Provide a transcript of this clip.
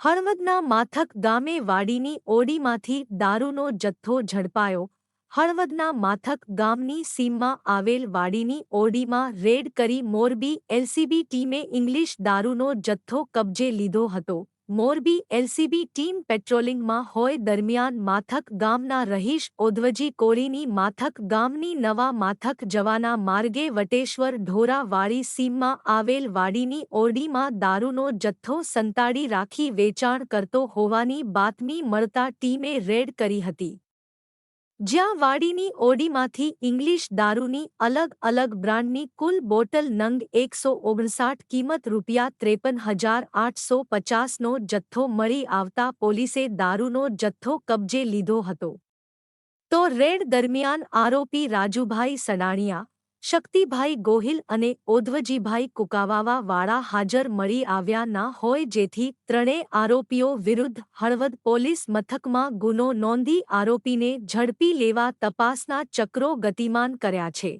હળવદના માથક ગામે વાડીની ઓડીમાંથી દારૂનો જથ્થો ઝડપાયો. હળવદના માથક ગામની સીમમાં આવેલ વાડીની ઓડીમાં રેડ કરી મોરબી એલસીબી ટીમે ઇંગ્લિશ દારૂનો જથ્થો કબજે લીધો હતો. મોરબી એલસીબી ટીમ પેટ્રોલિંગમાં હોય દરમિયાન માથક ગામના રહીશ ઓધવજી કોળીની માથક ગામની નવા માથક જવાના માર્ગે વટેશ્વર ઢોરાવાળી સીમમાં આવેલ વાડીની ઓરડીમાં દારૂનો જથ્થો સંતાડી રાખી વેચાણ કરતો હોવાની બાતમી મળતા ટીમે રેડ કરી હતી. જ્યાં વાડીની ઓડીમાંથી ઇંગ્લિશ દારૂની અલગ અલગ બ્રાન્ડની કુલ બોટલ નંગ એકસો ઓગણસાઠ કિંમત રૂપિયા ત્રેપન હજાર આઠસો પચાસનો જથ્થો મળી આવતા પોલીસે દારૂનો જથ્થો કબજે લીધો હતો. તો રેડ દરમિયાન આરોપી રાજુભાઈ સડાણિયા શક્તિભાઈ ગોહિલ અને ઓધ્વજીભાઈ કુકાવાવા વાળા હાજર મળી આવ્યા ના હોય જેથી ત્રણેય આરોપીઓ વિરુદ્ધ હળવદ પોલીસ મથકમાં ગુનો નોંધી આરોપીને ઝડપી લેવા તપાસના ચક્રો ગતિમાન કર્યા છે.